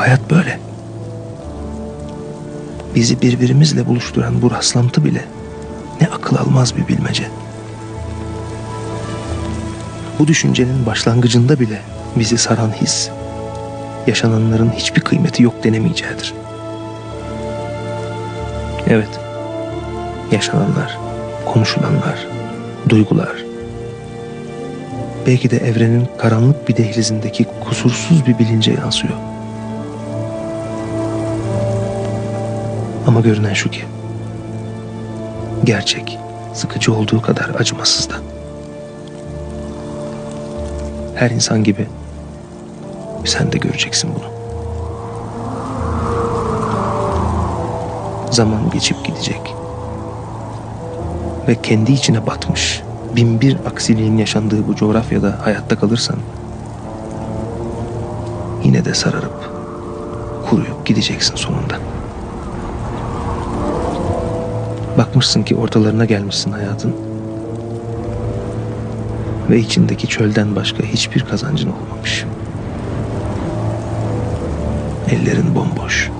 Hayat böyle. Bizi birbirimizle buluşturan bu rastlantı bile ne akıl almaz bir bilmece. Bu düşüncenin başlangıcında bile bizi saran his, yaşananların hiçbir kıymeti yok denemeyeceğidir. Evet, yaşananlar, konuşulanlar, duygular, belki de evrenin karanlık bir dehlizindeki kusursuz bir bilince yansıyor. Ama görünen şu ki, gerçek sıkıcı olduğu kadar acımasız da. Her insan gibi sen de göreceksin bunu. Zaman geçip gidecek. Ve kendi içine batmış bin bir aksiliğin yaşandığı bu coğrafyada hayatta kalırsan yine de sararıp kuruyup gideceksin sonunda. Bakmışsın ki ortalarına gelmişsin hayatın ve içindeki çölden başka hiçbir kazancın olmamış. Ellerin bomboş.